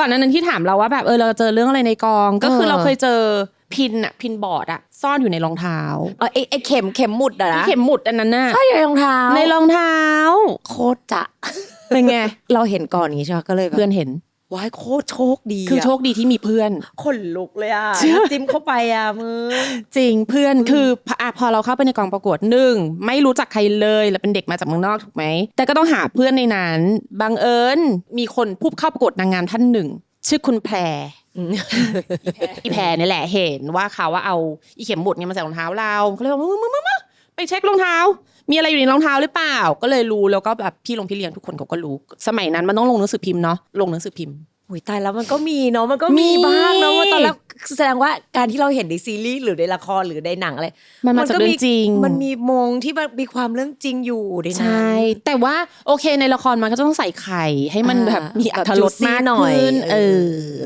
ก่อนหนานั้นที่ถามเราว่าแบบเออเราเจอเรื่องอะไรในกอง ก็คือเออเราเคยเจอพินอะพินบอร์ดอะซ่อนอยู่ในรองเท้าเออไอไอเข็มเข็มหมุดอะนะเข็มหมุดอันนั้นน่ะใช่ในรองเท้าในรองเท้า โคตรจะเป็นไง เราเห็นก่อนอย่างงี้ใช่ไหมก็เลยแบบเพื่อนเห็น ว้ายโคตรโชคดีคือโชคดีที่มีเพื่อนขนลุกเลยอะจิ้มเข้าไปอะมึงจริงเพื่อนคือพออะพอเราเข้าไปในกองประกวดหนึ่งไม่รู้จักใครเลยแล้วเป็นเด็กมาจากเมืองนอกถูกไหมแต่ก็ต้องหาเพื่อนในนั้นบังเอิญมีคนผู้เข้าประกวดนางงามท่านหนึ่ง ชื่อคุณแพรอีแพรนี่แหละเห็นว่าเขาว่าเอาอีเข็มหมุดเนี่ยมาใส่รองเท้าเราก็เลยบอกมึงมึงมึงมึง ไปเช็ครองเท้า มีอะไรอยู่ในรองเท้าหรือเปล่า ก็เลยรู้แล้วก็แบบพี่ลงพี่เลี้ยงทุกคนเขาก็รู้ สมัยนั้นมันต้องลงหนังสือพิมพ์เนาะลงหนังสือพิมพ์หุยตายแล้วมันก็มีเนาะมันก็มีมีบ้างเนาะว่าตอนแรกแสดงว่าการที่เราเห็นในซีรีส์หรือในละครหรือในหนังอะไรมันมาจากเรื่องจริง มันมีมงที่มันมีความเรื่องจริงอยู่ในนั้นใช่แต่ว่าโอเคในละครมันก็จะต้องใส่ไข่ให้มันอ่าแบบมีแบบอรรถรส juicy มากหน่อยขึ้นเอเอออ